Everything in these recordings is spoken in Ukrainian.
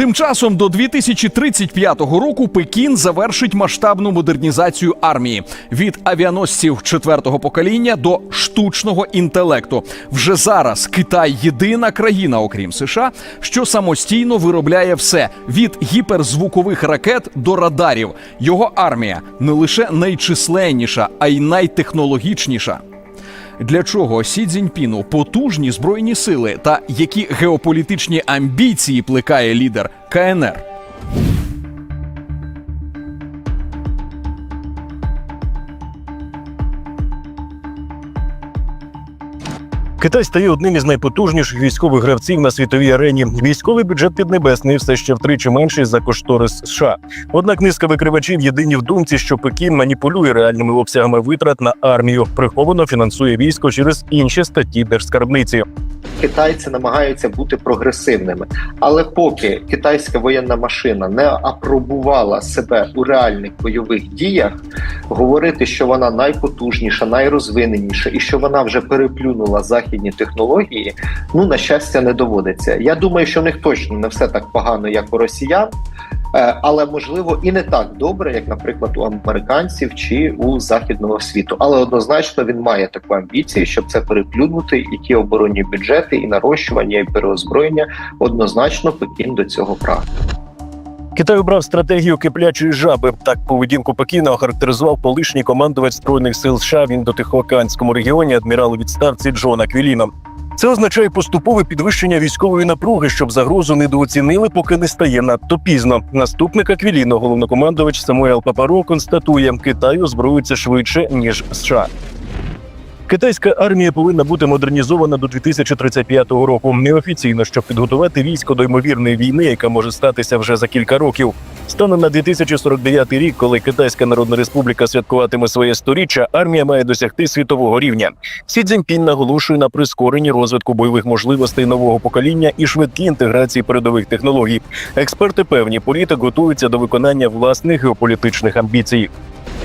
Тим часом до 2035 року Пекін завершить масштабну модернізацію армії від авіаносців четвертого покоління до штучного інтелекту. Вже зараз Китай єдина країна, окрім США, що самостійно виробляє все від гіперзвукових ракет до радарів. Його армія не лише найчисленніша, а й найтехнологічніша. Для чого Сі Цзіньпіну потужні збройні сили та які геополітичні амбіції плекає лідер КНР? Китай стає одним із найпотужніших військових гравців на світовій арені. Військовий бюджет піднебесний все ще втричі менший за кошторис США. Однак низка викривачів єдині в думці, що Пекін маніпулює реальними обсягами витрат на армію, приховано фінансує військо через інші статті держскарбниці. китайці намагаються бути прогресивними. Але поки китайська воєнна машина не апробувала себе у реальних бойових діях, говорити, що вона найпотужніша, найрозвиненіша і що вона вже переплюнула західні технології, ну на щастя, не доводиться. Я думаю, що в них точно не все так погано, як у росіян. Е, Але можливо і не так добре, як, наприклад, у американців чи у західного світу. Але однозначно він має таку амбіцію, щоб це переплюнути, і ті оборонні бюджети, і нарощування, і переозброєння однозначно Пекін до цього прагне. Китай обрав стратегію киплячої жаби. Так поведінку Пекіна охарактеризував колишній командувач збройних сил США в індотихоокеанському регіоні адмірал у відставці Джона Квіліна. Це означає поступове підвищення військової напруги, щоб загрозу недооцінили, поки не стає надто пізно. Наступника Квіліно, головнокомандувач Самуел Папаро, констатує, Китай озброюється швидше ніж США. Китайська армія повинна бути модернізована до 2035 року. Неофіційно, щоб підготувати військо до ймовірної війни, яка може статися вже за кілька років. Станом на 2049 рік, коли Китайська Народна Республіка святкуватиме своє сторіччя, армія має досягти світового рівня. Сі Цзіньпін наголошує на прискоренні розвитку бойових можливостей нового покоління і швидкій інтеграції передових технологій. Експерти певні, політик готується до виконання власних геополітичних амбіцій.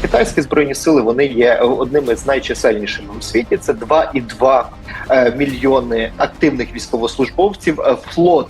Китайські збройні сили вони є одними з найчисельнішими у світі. Це 2,2 е, мільйони активних військовослужбовців. Е, Флот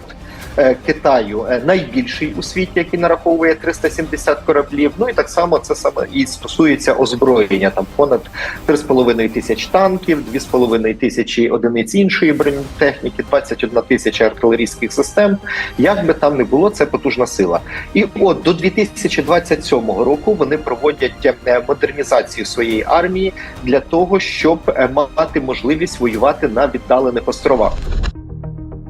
Китаю е, найбільший у світі, який нараховує 370 кораблів. Ну і так само це саме і стосується озброєння. Там понад 3,5 тисяч танків, 2,5 тисячі одиниць іншої бронетехніки, 21 тисяча артилерійських систем. Як би там не було, це потужна сила. І от до 2027 року вони проводять е, модернізацію своєї армії для того, щоб е, мати можливість воювати на віддалених островах.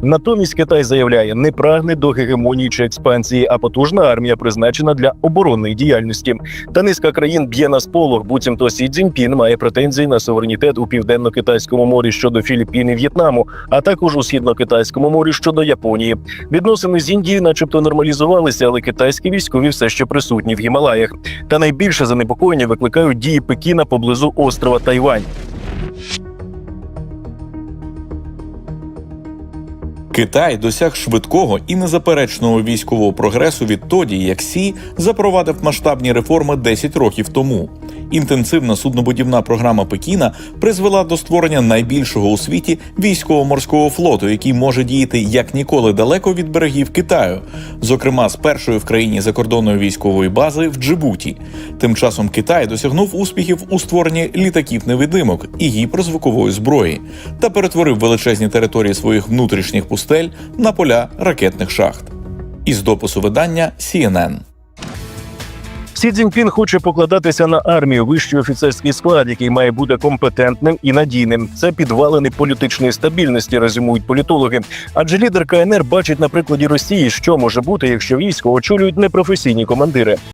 Натомість Китай заявляє, не прагне до гегемонії чи експансії, а потужна армія призначена для оборонної діяльності. Та низка країн б'є на сполох, буцімто Сі Цзіньпін має претензії на суверенітет у південно-китайському морі щодо Філіппін і В'єтнаму, а також у східно-китайському морі щодо Японії. Відносини з Індією, начебто, нормалізувалися, але китайські військові все ще присутні в Гімалаях. Та найбільше занепокоєння викликають дії Пекіна поблизу острова Тайвань. Китай досяг швидкого і незаперечного військового прогресу відтоді, як Сі запровадив масштабні реформи 10 років тому. Інтенсивна суднобудівна програма Пекіна призвела до створення найбільшого у світі військово-морського флоту, який може діяти як ніколи далеко від берегів Китаю, зокрема з першої в країні закордонної військової бази в Джибуті. Тим часом Китай досягнув успіхів у створенні літаків-невидимок і гіперзвукової зброї та перетворив величезні території своїх внутрішніх пустель на поля ракетних шахт. Із допису видання CNN. Сі Цзіньпін хоче покладатися на армію, вищий офіцерський склад, який має бути компетентним і надійним. Це підвалини політичної стабільності, резюмують політологи. Адже лідер КНР бачить на прикладі Росії, що може бути, якщо військо очолюють непрофесійні командири.